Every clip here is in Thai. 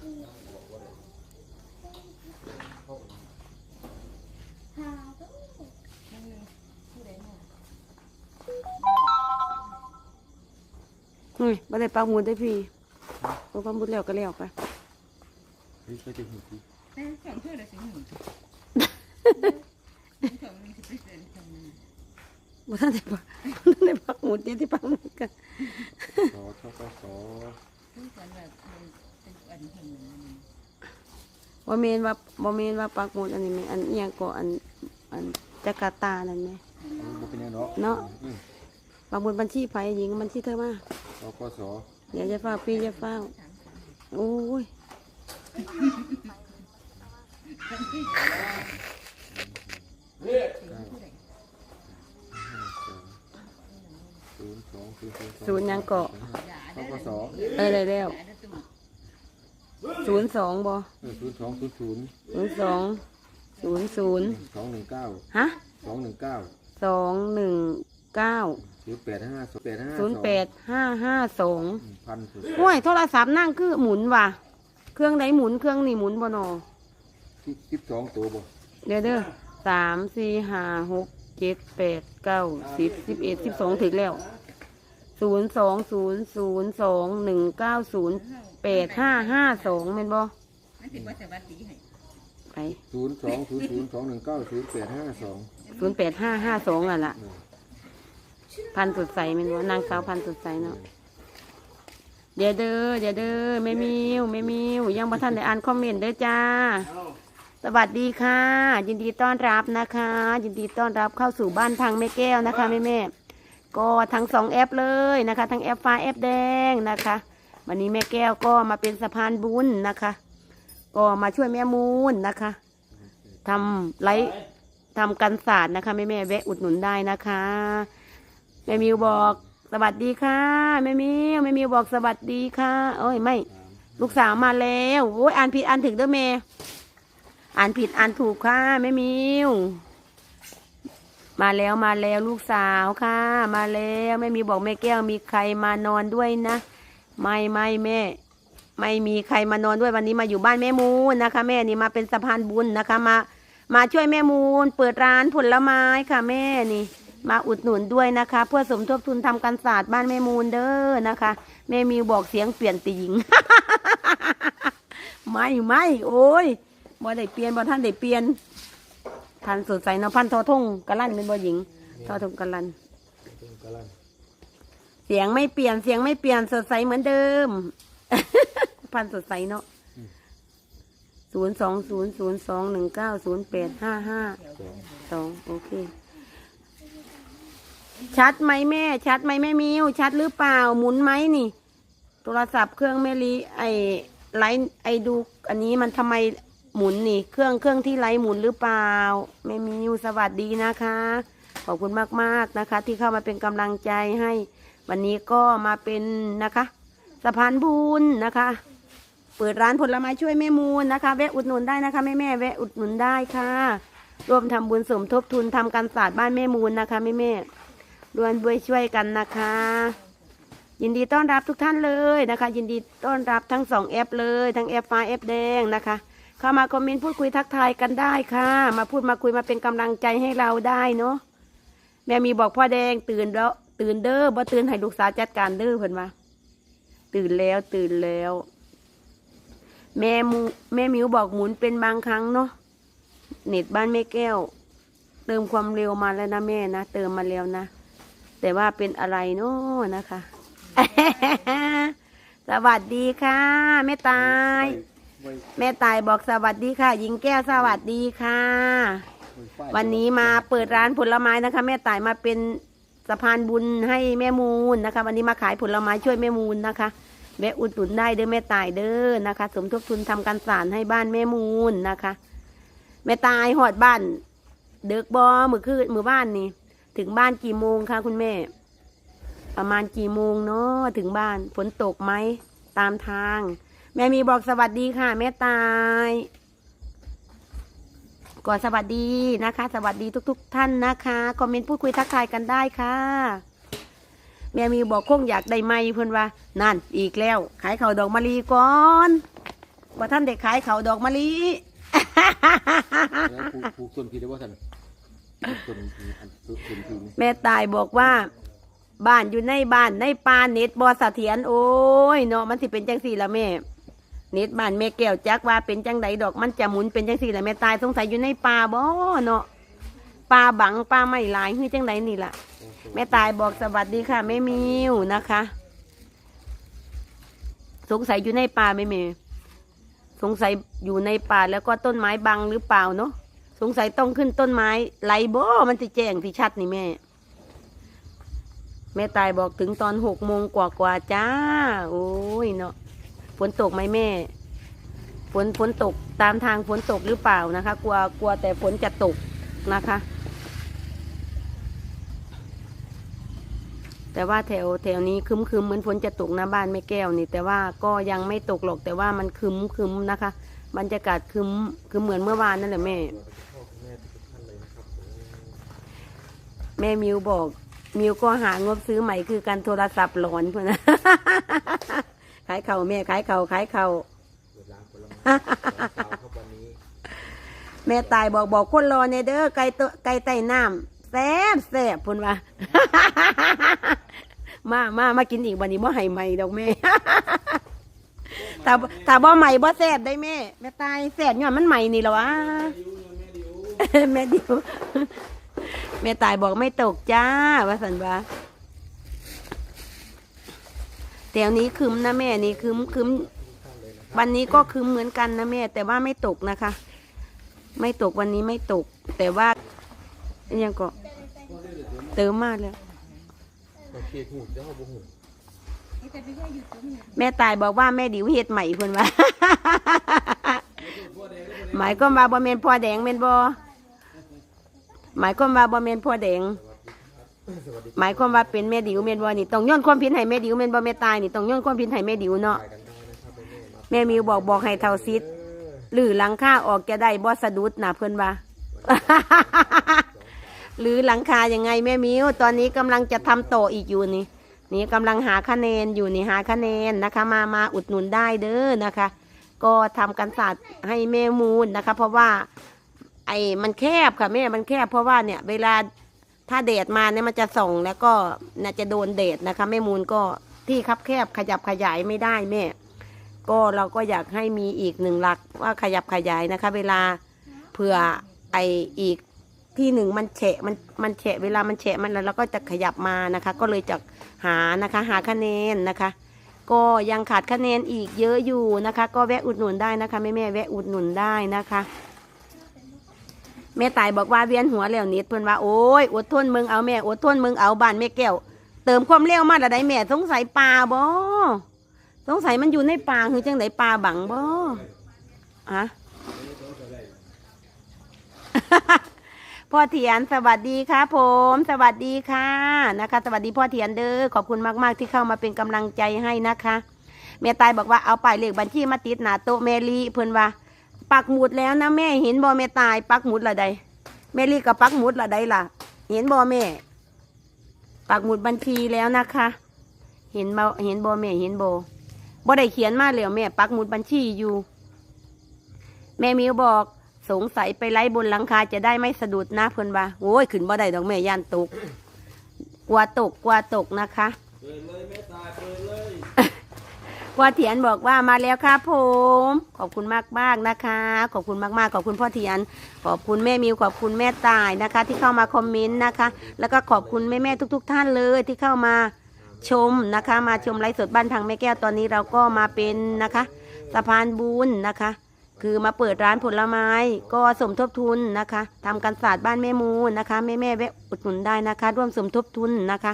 เฮ้ยบ่ได้ปักหมุดได้พี่บ่ปักหมุดแล้วก็แล้วไปเฮ้ยก็จะเห็นที่เอ้ยสองเท่าไรสิหนึ่งสองหนึ่งสิบเปอร์เซ็นต์สองหนึ่งบ่ทันได้ปักบ่ทันได้ปักหมุดเดี๋ยวที่ปักหมุดกันสอทกสคือกันแบบเป็นเป็นอั นหนึ่งบ่แม่นว่าบ่แม่นว่าปักหมุดอันนี้แม่อันเอียงก็อันอันจาการ์ตานั่นแหมอันนี้บ่เป็นหยังเนาะเนาะ อืมปักหมุดบัญชีไผหญิงบัญชีเธอมาทกสเดี๋ยวจะฟ้าพี่จะฟ้าโอ้ยศูนย์สองศูนย์ศูนย์หยังเกาะทกสเออได้แล้วอันนั้นตุ้ม ศูนย์สองบ่เออศูนย์สองศูนย์ศูนย์ศูนย์สองศูนย์ศูนย์สองหนึ่งเก้าฮะสองหนึ่งเก้าสองหนึ่งเก้าศูนย์แปดห้าศูนย์แปดห้าศูนย์แปดห้าห้าสองพันสุดห้วยโทรศัพท์นั่งคือหมุนว่ะ เครื่องไหนหมุนเครื่องนี่หมุนบ่นอสิบสิบสองตัวบ่เดี๋ยวเด้อสามสี่ห้าหกเจ็ดแปดเก้าสิบสิบเอ็ดสิบสองถึงแล้วศูนย์สองศูนย์ศูนย์สองหนึ่งเก้าศูนย์ แปดห้าห้าสองเป็นบ่นั่นถือว่าสวัสดีให้ไปศูนย์สองศูนย์ศูนย์สองหนึ่งเก้าศูนย์แปดห้าสองศูนย์แปดห้าห้าสองอะล่ะ พันสดใสแมันว่านางสาวพันสดใสเนาะเดี๋ยวเด้อเดี๋ยวเด้อแม่มิวแม่มิวยังบ่ทันได้อ่านคอมเมนต์เด้อจ้า สวัสดีค่ะ ยินดีต้อนรับนะคะ ยินดีต้อนรับเข้าสู่บ้านพังแม่แก้วนะคะแม่แม่ๆก็ทั้งสองแอปเลยนะคะ ทั้งแอปฟ้าแอปแดงนะคะ วันนี้แม่แก้วก็มาเป็นสะพานบุญนะคะ ก็มาช่วยแม่มูลนะคะทำไลฟ์ทำกันศาสตร์นะคะแม่แม่แวะอุดหนุนได้นะคะแม่มิวบอกสวัสดีค่ะแม่มิวแม่มิวบอกสวัสดีค่ะโอ้ยไม่ ลูกสาวมาแล้วโอ้ยอ่านผิดอ่านถึงเด้อเมอ่านผิดอ่านถูกค่ะแม่มิวมาแล้วมาแล้วลูกสาวค่ะ มาแล้วแม่มิวบอกแม่แก้วมีใครมานอนด้วยนะ ไม่ไม่แม่ ไม่มีใครมานอนด้วยวันนี้มาอยู่บ้านแม่มูลนะคะ แม่นี่มาเป็นสะพานบุญนะคะมา มาช่วยแม่มูลเปิดร้านผลไม้ค่ะแม่นี่ มาอุดหนุนด้วยนะคะ เพื่อสมทบทุนทำการศาสตร์บ้านแม่มูลเด้อนะคะ แม่มิวบอกเสียงเปลี่ยนตีหญิง ไม่ไม่โอ้ยบ่ได้เปลี่ยนบ่ท่านได้เปลี่ยนพันสดใสเนาะพันทอทงกะลั่นเป็นบ่หญิงทอทงกะลั่นกำลังเสียงไม่เปลี่ยนเสียงไม่เปลี่ยนสดใสเหมือนเดิม พันสดใสเนาะศูนย์สองศูนย์ศูนย์สองหนึ่งเก้าศูนย์แปดห้าห้าสองโอเค ชัดไหมแม่ ชัดไหมแม่มิวชัดหรือเปล่าหมุนไหมนี่ โทรศัพท์เครื่องแม่ลีไอไลน์ไอดู อันนี้มันทำไมหมุนนี่ เครื่องเครื่องที่ไลน์หมุนหรือเปล่าแม่มิวสวัสดีนะคะ ขอบคุณมากๆนะคะ ที่เข้ามาเป็นกำลังใจให้ วันนี้ก็มาเป็นนะคะสะพานบุญนะคะ เปิดร้านผลไม้ช่วยแม่มูลนะคะ แวะอุดหนุนได้นะคะแม่แม่แวะอุดหนุนได้ค่ะร่วมทำบุญสมทบทุนทำการศาสตร์บ้านแม่มูลนะคะแม่แม่ๆรวมด้วยช่วยกันนะคะ ยินดีต้อนรับทุกท่านเลยนะคะ ยินดีต้อนรับทั้งสองแอปเลยทั้งแอปฟ้าแอปแดงนะคะเข้ามาคอมเมนต์พูดคุยทักทายกันได้ค่ะ มาพูดมาคุยมาเป็นกำลังใจให้เราได้เนาะแม่มีบอกพ่อแดงตื่นแล้ว ตื่นเด้อบ่ตื่นให้ลูกสาวจัดการเด้อเพิ่นว่าตื่นแล้วตื่นแล้ว แม่มูแม่มิวบอกหมุนเป็นบางครั้งเนาะเน็ตบ้านแม่แก้ว เติมความเร็วมาแล้วนะแม่นะเติมมาแล้วนะแต่ว่าเป็นอะไรเนาะนะคะ สวัสดีค่ะแม่ตายไว้แม่ตายบอกสวัสดีค่ะหญิงแก้วสวัสดีค่ะไว้ฝ้ายวันนี้มาเปิดร้านผลไม้นะคะ แม่ตายมาเป็น สะพานบุญให้แม่มูลนะคะ วันนี้มาขายผลไม้ช่วยแม่มูลนะคะแวะอุดหนุนได้เด้อแม่ตายเด้อนะคะ สมทบทุนทำการสารให้บ้านแม่มูลนะคะ แม่ตายหอดบ้าน เด็กบอมือคือมือบ้านนี่ ถึงบ้านกี่โมงคะคุณแม่ ประมาณกี่โมงเนาะถึงบ้านฝนตกไหมตามทาง แม่มีบอกสวัสดีค่ะ แม่ตาย ก่อนสวัสดีนะคะ สวัสดีทุกๆท่านนะคะคอมเมนต์พูดคุยทักทายกันได้ค่ะ แม่มีบอกคงอยากได้ไม้เพื่อนว่านั่นอีกแล้ว ขายเขาดอกมะลีก่อนว่าท่านเด็กขายเขาดอกมะลิผูกต้นพีได้ว่าท่านแม่ตายบอกว่า บ้านอยู่ในบ้านในป่าเน็ตบอสเถียรโอ้ยเนาะมันสิเป็นจังสี่ละแม่ เน็ตบ้านแม่แก้วจักว่าเป็นจังไดดอกมันจะหมุนเป็นจังสี่ละแม่ตายสงสัยอยู่ในป่าบ่เนาะป่าบังป่าไม่หลายคือจังไดนี่ล่ะ แม่ตายบอกสวัสดีค่ะแม่มิวนะคะ สงสัยอยู่ในป่าไม่เมสงสัยอยู่ในป่าแล้วก็ต้นไม้บังหรือเปล่าเนาะสงสัยต้องขึ้นต้นไม้ไหลบ่มันจะแจ้งที่ชัดนี่แม่แม่ตายบอกถึงตอนหกโมงกว่ากว่าๆจ้า โอ้ยเนาะ ฝนตกไหมแม่ ฝนฝนตกตามทางฝนตกหรือเปล่านะคะ กลัวกลัวแต่ฝนจะตกนะคะ แต่ว่าแถวแถวนี้คึมคึมเหมือนฝนจะตกนะบ้านแม่แก้วนี่ แต่ว่าก็ยังไม่ตกหรอก แต่ว่ามันคึมคึมนะคะ บรรยากาศคึมคือเหมือนเมื่อวานนั่นแหละแม่ แม่มิวบอกมิวก็หางบซื้อใหม่คือการโทรศัพท์หลอนเพื่อนนะ ขายเข่าแม่ขายเข่าขายเข่าเปิดร้านผลไม้เช้าครับวันนี้แม่ตายบอกบอกคนรอเนเด้อไก่ตไก่ไต่น้ำแซ่บแซ่บพุ่นว่า มามามากินอีกวันนี้บ่ให้ใหม่ดอกแม่ ถ้าถ้าบ่ใหม่บ่แซ่บได้แม่แม่ตายแซ่บย้อนมันใหม่นี่เหรอวะ แม่ดิวแม่ตายบอกไม่ตกจ้าว่าสันว่า แถวนี้คืมนะแม่นี่คืมคืมวันนี้ก็คืมเหมือนกันนะแม่ แต่ว่าไม่ตกนะคะ ไม่ตกวันนี้ไม่ตก แต่ว่ายังก็เติมมากแล้วแต่พี่ว่าอยู่ตรงนี้แม่ตายบอกว่าแม่ดิวเฮ็ดใหม่เพิ่นว่าหมายก็ว่าบ่แม่นพ่อแดงแม่นบ่หมายความาบ่แม่นพ่อแดง หมายความว่าเป็นแม่ดิวแม่นบ่นี่ต้องย้อนความผิดให้แม่ดิวแม่นบ่แม่ตายนี่ต้องย้อนความผิดให้แม่ดิวเนาะไปกันได้นะครับไปแม่มาแม่มิวบอกบอกให้เท่าซิด หรือหลังคาออกจะได้บ่สะดุดนะเพื่อนว่า หรือหลังคายังไงแม่มิวตอนนี้กำลังจะทำโตออีกอยู่นี่ นี่กำลังหาคะแนนอยู่นี่หาคะแนนนะคะ มามาอุดหนุนได้เด้อนะคะ ก็ทำกันศาสตร์ให้แม่มูลนะคะ เพราะว่า ไอ้มันแคบค่ะแม่มันแคบเพราะว่าเนี่ย เวลา ถ้าแดดมาเนี่ยมันจะส่องแล้วก็น่าจะโดนแดดนะคะแม่มูลก็ที่คับแคบขยับขยายไม่ได้แม่ ก็เราก็อยากให้มีอีกหนึ่งหลักว่าขยับขยายนะคะ เวลาเผื่อไออีกที่หนึ่งมันแฉะมันมันแฉะเวลามันแฉะมันแล้วเราก็จะขยับมานะคะ ก็เลยจะหานะคะหาคะแนนนะคะ ก็ยังขาดคะแนนอีกเยอะอยู่นะคะ ก็แวะอุดหนุนได้นะคะแม่แม่แวะอุดหนุนได้นะคะ แม่ตายบอกว่าเวียนหัวแล้วนิดเพื่อนว่าโอ้ยอดทนมึงเอาแม่อดทนมึงเอาบ้านแม่แก้ว เติมความเร็วมาละได้แม่สงสัยปลาบ่สงสัยมันอยู่ในป่าคือจังไดป่าบังบ่อะพ่อเถียนสวัสดีครับผม สวัสดีค่ะนะคะ สวัสดีพ่อเถียนเด้อขอบคุณมาก ๆ ที่เข้ามาเป็นกำลังใจให้นะคะแม่ตายบอกว่าเอาไปายเลขบัญชีมาติดหนาโต๊ะแม่ลีเพิ่นว่า ปักหมุดแล้วนะแม่เห็นบ่แม่ตาย ปักหมุดละใดแม่ลีกับปักหมุดละใดล่ะ เห็นบ่แม่ ปักหมุดบัญชีแล้วนะคะ เห็นบ่เห็นบ่แม่เห็นบ่บ่ได้เขียนมาแล้วแม่ ปักหมุดบัญชีอยู่ แม่มิวบอกสงสัยไปไล่บนหลังคาจะได้ไม่สะดุดนะเพิ่นว่าโอ้ยขึ้นบ่ได้ดอกแม่ย่านตกกลัวตกกลัวตกนะคะ เปิดเลยแม่ตายเปิดเลย พ่อเถียนบอกว่ามาแล้วครับผม ขอบคุณมากมากนะคะ ขอบคุณมากมากๆขอบคุณพ่อเถียน ขอบคุณแม่มิวขอบคุณแม่ตายนะคะ ที่เข้ามาคอมเมนต์นะคะ แล้วก็ขอบคุณแม่แม่ๆทุก ๆ ท่านเลยที่เข้ามาชมนะคะ มาชมไลฟ์สดบ้านทางแม่แก้วตอนนี้เราก็มาเป็นนะคะสะพานบุญนะคะ คือมาเปิดร้านผลไม้ ก็สมทบทุนนะคะทำการศาสตร์บ้านแม่มูลนะคะแม่แม่ๆแวะอุดหนุนได้นะคะ ร่วมสมทบทุนนะคะ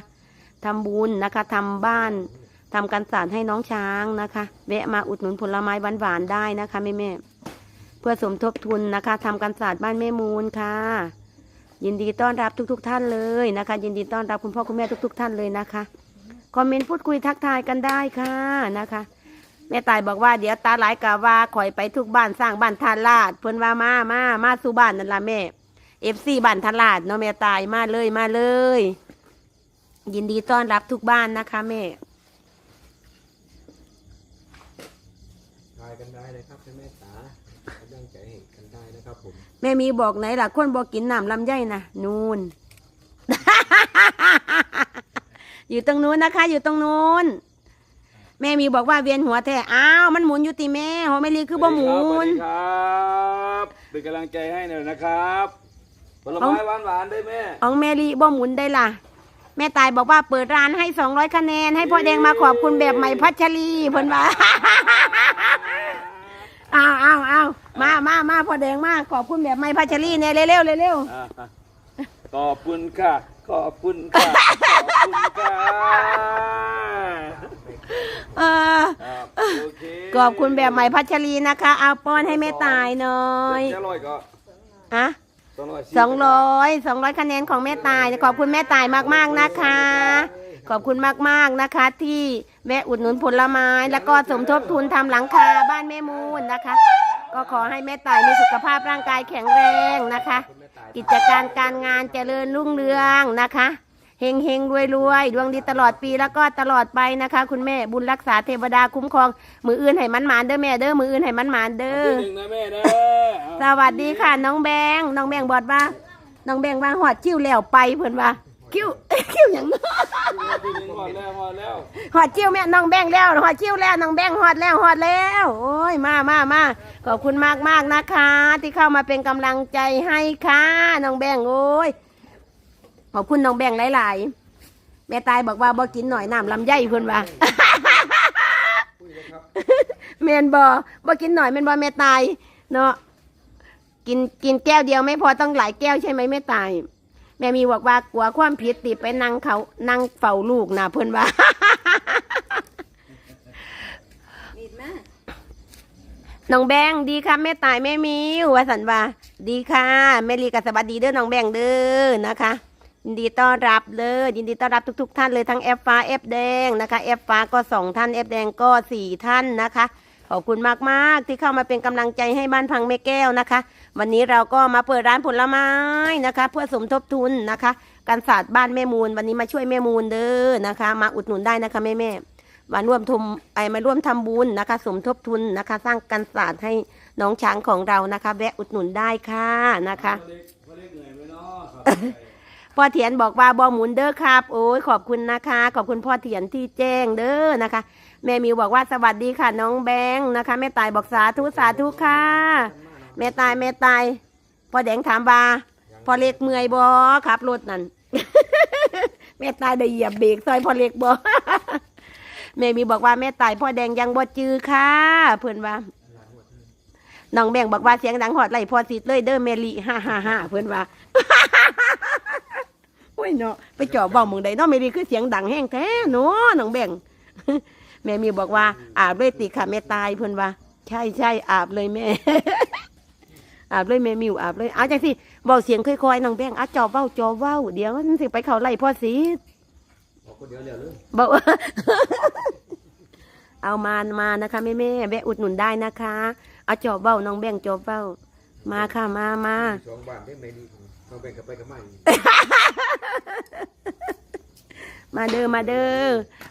ทำบุญนะคะทำบ้าน ทำการศาสตร์ให้น้องช้างนะคะ แวะมาอุดหนุนผลไม้หวานๆได้นะคะแม่แม่ๆเพื่อสมทบทุนนะคะทำการศาสตร์บ้านแม่มูลค่ะ ยินดีต้อนรับทุกๆท่านเลยนะคะ ยินดีต้อนรับคุณพ่อคุณแม่ทุก ๆ ท่านเลยนะคะคอมเมนต์พูดคุยทักทายกันได้ค่ะนะคะ แม่ตายบอกว่าเดี๋ยวตาหลายกะว่าข่อยไปทุกบ้านสร้างบ้านทานลาดเพิ่นว่ามามามาสู่บ้านนั่นละแม่เอฟซีบ้านทานลาดเนาะแม่ตายมาเลยมาเลย ยินดีต้อนรับทุกบ้านนะคะแม่ ทายกัน ได้ เลยครับแม่ตากำลังใจให้กันได้นะครับผมแม่มีบอกไหนล่ะคนบอกกินน้ำลำไยนะนูน อยู่ตรงนู้นนะคะ อยู่ตรงนู้น แม่มีบอกว่าเวียนหัวแท้อ้าวมันหมุนอยู่ติแม่หัวไม่รีคือบ่หมุสวัสนดีครับเป็นกำลังใจให้หน่อยนะครับผลไม้หวานหวานๆด้วยแม่ของแมรีบ่หมุนได้ล่ะ แม่ตายบอกว่าเปิดร้านให้สองร้อยคะแนน ให้พ่อแดงมาขอบคุณแบบใหม่พัชรีเพิ่นว่า อ้าวอ้าวอ้าวมามามาพ่อแดงมาขอบคุณแบบใหม่พัชรีเนี่ยเร็วเร็วเร็วเร็วอะขอบคุณค่ะ ขอบคุณค่ะ ขอบคุณค่ะเออครับโอเคขอบคุณแบบใหม่พัชรีนะคะเอาป้อนให้แม่ตายหน่อยเจ็ดร้อยก็อะสองร้อยสองร้อยสองร้อยคะแนนของแม่ตายขอบคุณแม่ตายมากๆนะคะ ขอบคุณมากๆนะคะ ที่แวะอุดหนุนผลไม้ แล้วก็สมทบทุนทำหลังคาบ้านแม่มูลนะคะ ก็ขอให้แม่ตายมีสุขภาพร่างกายแข็งแรงนะคะ กิจการการงานเจริญรุ่งเรืองนะคะเฮงเฮงรวยรวยดวงดีตลอดปีแล้วก็ตลอดไปนะคะ คุณแม่บุญรักษาเทวดาคุ้มครอง มืออื่นให้มันหมานเด้อแม่เด้อมืออื่นให้มันหมานเด้อ ที่หนึ่งนะแม่นะสวัสดีค่ะ น้องแบงค์น้องแบงค์บอกว่า น้องแบงค์ว่าหอดคิ้วแล้วไปเพิ่นว่า คิ้วคิ้วหยังเนาะที่หนึ่งหมดแล้วหมดแล้วหอดคิ้วแม่น้องแบงค์แล้วหอดคิ้วแล้วน้องแบงค์หอดแล้วหอดแล้วโอ้ยมามามาขอบคุณมากมากๆนะคะ ที่เข้ามาเป็นกำลังใจให้ค่ะน้องแบงค์โอ้ยขอบคุณน้องแบงค์หลาย ๆ แม่ตายบอกว่าบ่กินหน่อยน้ำลำไยเพิ่นว่าแม่นบ่บ่กินหน่อยแม่นบ่แม่ตาย เนาะกินกินแก้วเดียวไม่พอต้องหลายแก้วใช่ไหมแม่ตาย แม่มีบอกว่ากลัวความผิดติไปนั่งเขานั่งเฝ้าลูกนะเพื่อนว่ามีดมาน้องแบงดีค่ะแม่ตายแม่มิวว่าสันว่าดีค่ะแม่ลีกับสวัสดีเด้อน้องแบงเด้อนะคะยินดีต้อนรับเลยยินดีต้อนรับทุก ๆ ท่านเลยทั้งแอฟฟ้าแอฟแดงนะคะแอฟฟ้าก็สองท่านแอฟแดงก็สี่ท่านนะคะ ขอบคุณมากๆ ที่เข้ามาเป็นกำลังใจให้บ้านพังแม่แก้วนะคะ วันนี้เราก็มาเปิดร้านผลไม้นะคะ เพื่อสมทบทุนนะคะการศาสตร์บ้านแม่มูล วันนี้มาช่วยแม่มูลเด้อนะคะ มาอุดหนุนได้นะคะแม่แม่ๆมาร่วมทุมไอมาร่วมทำบุญนะคะ สมทบทุนนะคะ สร้างการศาสตร์ให้น้องช้างของเรานะคะ แวะอุดหนุนได้ค่ะนะคะพ่อเล็กพ่อเล็กเหนื่อยไหมเนาะครับพ่อเถียนบอกว่าบอหมุนเด้อครับ โอ้ยขอบคุณนะคะ ขอบคุณพ่อเถียนที่แจ้งเด้อนะคะ แม่มิวบอกว่าสวัสดีค่ะ น้องแบงค์นะคะแม่ตายบอกสาธุสาธุค่ะ แม่ตายแม่ตายพ่อแดงถามว่าพ่อเล็กเมื่อยบอขับรถนั่น แม่ตายได้เหยียบเบรกซอยพ่อเล็กบอแม่มีบอกว่าแม่ตายพ่อแดงยังบ่จือค่ะเพื่อนว่าน้องแบงบอกว่าเสียงดังหอดไหลพอสิเลยเด้อเมลีฮ่าฮ่าฮ่าเพื่อนว่าโอ้ยเนาะไปจ่อเบ้ามึงใดเนาะเมลีคือเสียงดังแห้งแท้เนาะน้องแบง แม่มีบอกว่า อาบเลยติค่ะแม่ตายเพื่อนว่า ใช่ใช่อาบเลยแม่ อาบเลยแม่มิวอาบเลยเอาจังสิเบาเสียงค่อยๆน้องแบงอะจอเว้าจอเว้าเดี๋ยวมันสิไปเขาไล่พ่อสีบอกคนเดียวเร็วเลยเบาเอามามานะคะแม่แม่ๆแวะอุดหนุนได้นะคะเอาจอเว้าน้องแบงจอเว้ามาค่ะมามาสองบาทได้ไหมนี่เราแบ่งกันไปกันมาอีก มาเด้อมาเด้อ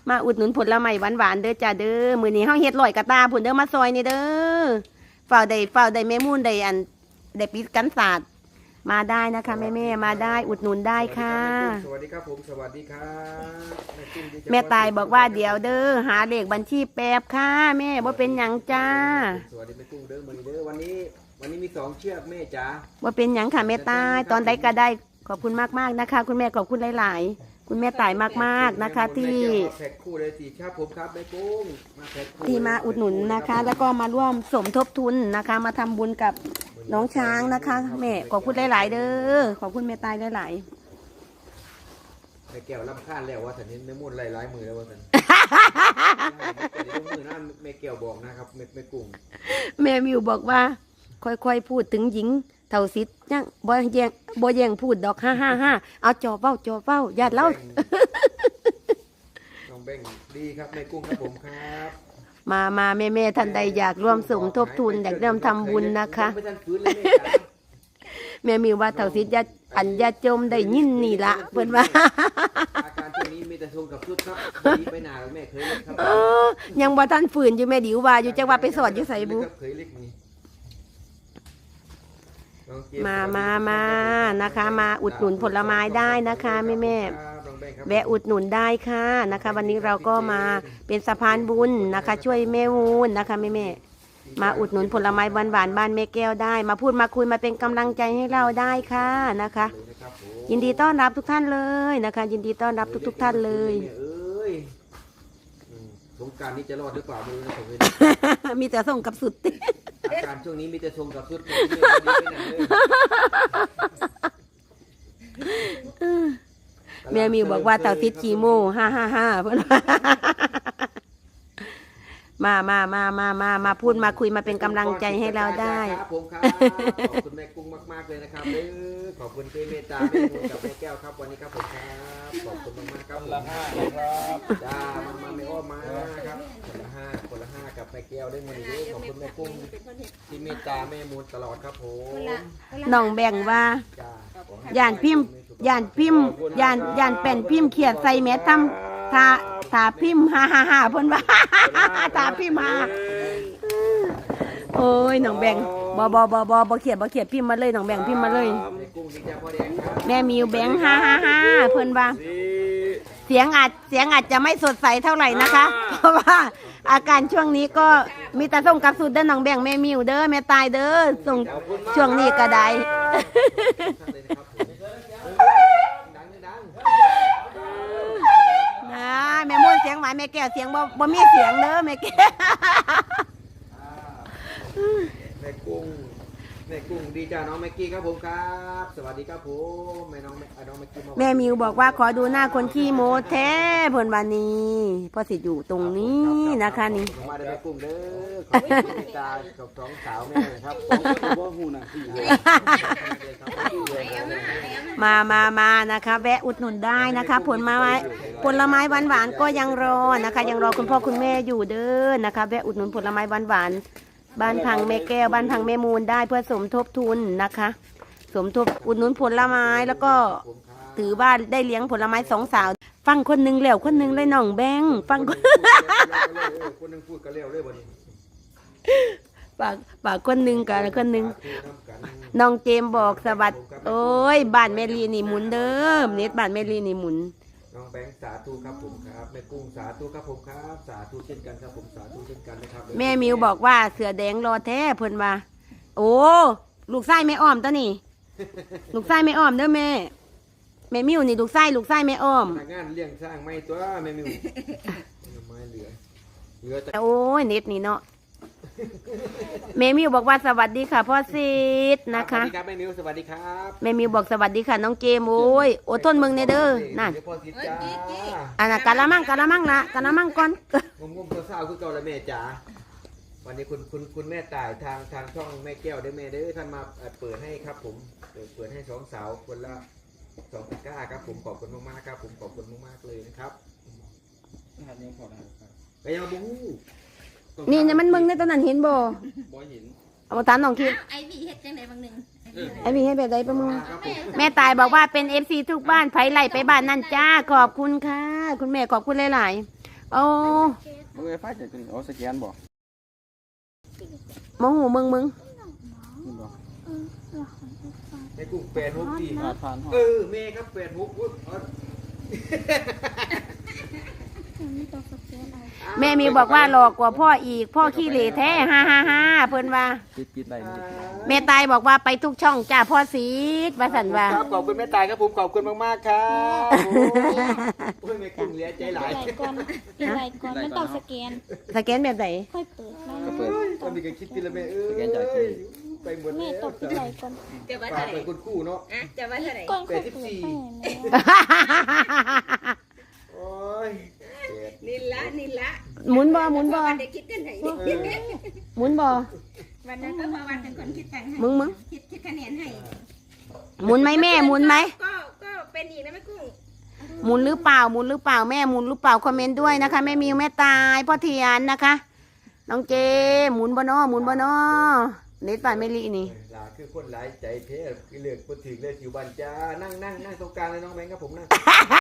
มาอุดหนุนผลไม้หวานๆเด้อจ้าเด้อมื้อนี้เฮาเฮ็ดลอยกระตาผุนเด้อมาซอยนี่เด้อเฝ้าได้เฝ้าได้แม่มูนได้อันได้ปิดกันศาสตร์มาได้นะคะแม่แม่ๆมาได้อุดหนุนได้ค่ะ สวัสดีครับผมสวัสดีครับแม่ตุ้มดีใจแม่ตายบอกว่าเดี๋ยวเด้อหาเลขบัญชีแป๊บค่ะ แม่ว่าเป็นหยังจ้า สวัสดีแม่ตุ้มเด้อวันนี้เด้อวันนี้ วันนี้มีสองเชือกแม่จ๋าว่าเป็นหยังค่ะแม่ตายตอนใดก็ได้ขอบคุณมากๆนะคะ คุณแม่ขอบคุณหลาย ๆ คุณแม่ตายมากๆนะคะ ที่แพ็คคู่เลยสี่ครับผมครับแม่กุ้งมาแพ็คคู่ที่มาอุดหนุนนะคะ แล้วก็มาร่วมสมทบทุนนะคะ มาทำบุญกับน้องช้างนะคะ แม่ขอบคุณหลายๆเด้อขอบคุณแม่ตายหลายแม่แก้วลำคาญแล้วว่าสันนี้แม่มุ่นไล่ร้ายมือแล้วว่าสันเดี๋ยวมือหน้าแม่แก้วบอกนะครับแม่แม่กุ้งๆแม่มิวบอกว่า ค่อยๆพูดถึงหญิง เท่าสิทธิ์ยังบ่แยงบ่แยงพูดดอกฮ่าฮ่าฮ่าเอาจอเป้าจอเป้าญาติเล่า น้องแบงค์ดีครับแม่กุ้งครับผมครับมามาแม่แม่ๆท่านใดอยากร่วมสมทบทุนอยากเริ่มทำบุญนะคะไม่ทันฟื้นเลยแม่จ๋า แม่มิวว่าเท่าสิทธิ์ญาติอันญาติโจมได้ยินนี่ละเพิ่นว่า อาการช่วงนี้เมมีแต่ทรงกับชุดครับดีไปหนาแม่เคยเล็กครับเออยังบ่ทันฝืนอยู่แม่ดิวว่าอยู่จังว่าไปสอดอยู่ไสบุครับเคยเล็กนี่น้องเจ มามามานะคะ มาอุดหนุนผลไม้ได้นะคะแม่แม่ครับน้องบงค์ครับแวะอุดหนุนได้ค่ะนะคะ วันนี้เราก็มาเป็นสะพานบุญนะคะ ช่วยแม่วูนนะคะแม่แม่มาอุดหนุนผลไม้หวานหวานๆบ้านแม่แก้วได้ มาพูดมาคุยมาเป็นกำลังใจให้เราได้ค่ะนะคะเลยนะครับผมยินดีต้อนรับทุกท่านเลยนะคะ ยินดีต้อนรับทุก ๆ ท่านเลยแม่เอ้ยอืม สงกรารนี้จะรอดหรือเปล่าไม่รู้นะผมเลยมีแต่ส่งกับสุด อาการช่วงนี้มีแต่ทรงกับชุดผมไม่ได้ไปไหนเลยแม่มิวบอกว่าเต่าติดจีโมฮ่าฮ่าฮ่าเพื่อนว่า มามามามามามาพูดมาคุยมาเป็นกำลังใจให้เราได้ ครับผมครับขอบคุณแม่กุ้งมากๆเลยนะครับเด้อขอบคุณพี่เมตตาแม่กุ้งกับแม่แก้วครับวันนี้ครับผมครับขอบคุณมากๆครับผมละห้านะครับจ้ามามาไม่อ้อมมาครับคนละห้าคนละห้ากับแม่แก้วได้เงินเยอะขอบคุณแม่กุ้งที่เมตตาแม่มูลตลอดครับผมคนละคนละน้องแบ่งว่า จ้าย่านพิมพ์ย่านพิมพ์ย่านย่านเป็นพิมพ์เขียดใส่แม่ทำ ทาทาพิมพ์ฮ่าฮ่าฮ่าเพิ่นว่าทาพิมพ์ฮ่าโอ้ยน้องแบ่งบ่บ่บ่บ่บ่เขียดบ่เขียดพิมพ์มาเลยน้องแบ่งพิมพ์มาเลยแม่กุ้งดีจ้าพ่อแดงครับแม่มิวแบงฮ่าฮ่าฮ่าเพิ่นว่าสี่เสียงอาจเสียงอาจจะไม่สดใสเท่าไหร่นะคะ เพราะว่าอาการช่วงนี้ก็มีแต่ส่งกับสุดเด้อน้องแบ่งแม่มิวเด้อแม่ตายเด้อส่งช่วงนี้ก็ได้ท่านเลยนะครับผมดังดัง นะแม่มุ่นเสียงหวานแม่แก้วเสียงบ่บ่มีเสียงเด้อแม่แก้ว แม่กุ้ง แม่กุ้งดีจ้าน้องแม็กกี้ครับผมครับ สวัสดีครับผมแม่น้องแม่น้องแม็กกี้าแม่มิวบอกว่าขอดูหน้าคนขี้โมแท้เพิ่นวันนี้เพราะสิอยู่ตรงนี้นะคะนี่ขอบคุณมากเลยแม่กุ้งเด้อขอบคุณพี่ตากับสองสาวแม่ครับว่าหูหนังสี่เลยมามามานะคะ แวะอุดหนุนได้นะคะผลไม้ผลไม้หวานหวานๆก็ยังรอนะคะ ยังรอคุณพ่อคุณแม่อยู่เด้อนะคะ แวะอุดหนุนผลไม้หวานหวานๆ บ้านพังแม่แก้วบ้านพังแม่มูลได้เพื่อสมทบทุนนะคะ สมทบอุดหนุนผลไม้แล้วก็ถือว่านได้เลี้ยงผลไม้สองสาว ฟังคนหนึ่งแล้วคนหนึ่งเลยน้องแบงฟังคนคนนึงพูดกันเร็วเลยวันนี้ปากปากคนหนึ่งกับคนหนึ่งน้องเจมบอกสวัสดีโอ้ยบ้านแมลีนี่หมุนเด้อเน็ตบ้านแมลีนี่หมุน น้องแบงค์สาธุครับผมครับแม่กุ้งสาธุครับผมครับ สาธุเช่นกันครับผมสาธุเช่นกันนะครับแม่มิวบอกว่าเสือแดงรอแท้เพิ่นว่า โอ้ลูกไส้แม่อ้อมตัวนี่ ลูกไส้แม่อ้อมเด้อแม่แม่มิวนี่ลูกไส้ลูกไส้แม่อ้อมพนักงานเลี้ยงสร้างไม่ตัวแม่มิวไม่เหลือเหลือแต่โอ้ยเน็ตนี่เนาะ แม่มิวบอกว่าสวัสดีค่ะ พ่อซิดนะคะ สวัสดีครับแม่มิวสวัสดีครับแม่มิวบอกสวัสดีค่ะน้องเจมส์โอ้ยอดทนมึงเนเด้อนั่นเดี๋ยวพ่อสิจ้าอันน่ะกะละมังกะละมังละกะละมังก่อน งมงมเศร้าๆคือเก่าละแม่จ๋าวันนี้คุณคุณคุณแม่ต่ายทางทางช่องแม่แก้วได้แม่เด้อท่านมาเอ่อเปิดให้ครับผมเปิดเปิดให้สองสาวคนละสองตะกร้าครับผมขอบคุณมากๆครับผมขอบคุณมากๆเลยนะครับไปยังมาบู นี่เนี่ยมันมึงในตอนนั้นเห็นบ่บ่เห็นเอามาถามน้องคิดไอวีเฮ็ดจังไดบางหนึ่งไอ้พี่ให้แบบใดประมึงครับผมแม่ตายบอกว่าเป็นเอฟซีทุกบ้านไผไหลไปบ้านนั่นจ้าขอบคุณค่ะ คุณแม่ขอบคุณหลายๆโอ้มึงไอ้ฟ้าจะกินเอาสแกนบ่โมโหมึงมึงนี่บ่ในกลุ่มแปดหกสี่ผ่านผ่านห้องเออแม่ครับแปดหกอุ๊ยเอา แม่มีบอกว่าหลอกกว่าพ่ออีก พ่อขี้เหร่แท้ฮ่าฮ่าฮ่าเพิ่นว่า ปิดปิดได้นี่แม่ตายบอกว่าไปทุกช่องจ้าพ่อสีดว่าสันว่า ครับขอบคุณแม่ตายครับผมขอบคุณมากๆครับโอ้ยแม่กุ้งเหลียใจหลายปิดไลน์ก่อนปิดไลน์ก่อนมันต้องสแกน สแกนแบบไหนค่อยเปิดไลน์ก็เปิด ตอนนี้ก็คิดทีละแม่เอ้ยไปหมดแม่แล้วต้องปิดไลน์ก่อนจะว่าฝาเท่ากไหไปร่คุณคู่เนาะอะจะว่าเท่าไหร่ก่อนค่อยเปิดแปดสิบสี่ให้แม่โอ้ยเจ็ด นี่ละนี่ละ หมุนบ่หมุนบ่วันได้คิดกันไหนหมุนบ่วันนั้นก็มาวันเป็นคนคิดตังค์ให้มึงมึงคิดคิดคะแนนให้หมุนไหมแม่หมุนไหมก็ก็เป็นอีกนะแม่กุ้งหมุนหรือเปล่าหมุนหรือเปล่าแม่หมุนหรือเปล่าคอมเมนต์ด้วยนะคะแม่มิวแม่ตายพ่อเทียนนะคะ น้องเจหมุนบ่นอหมุนบ่นอเน็ตป่านไม่ลีนี่ลาคือคนหลายใจเทคือเลือกคนถึงเลยสิวบันจ้านั่งนั่งนั่งตรงกลางเลยน้องแบงค์ครับผมนั่ง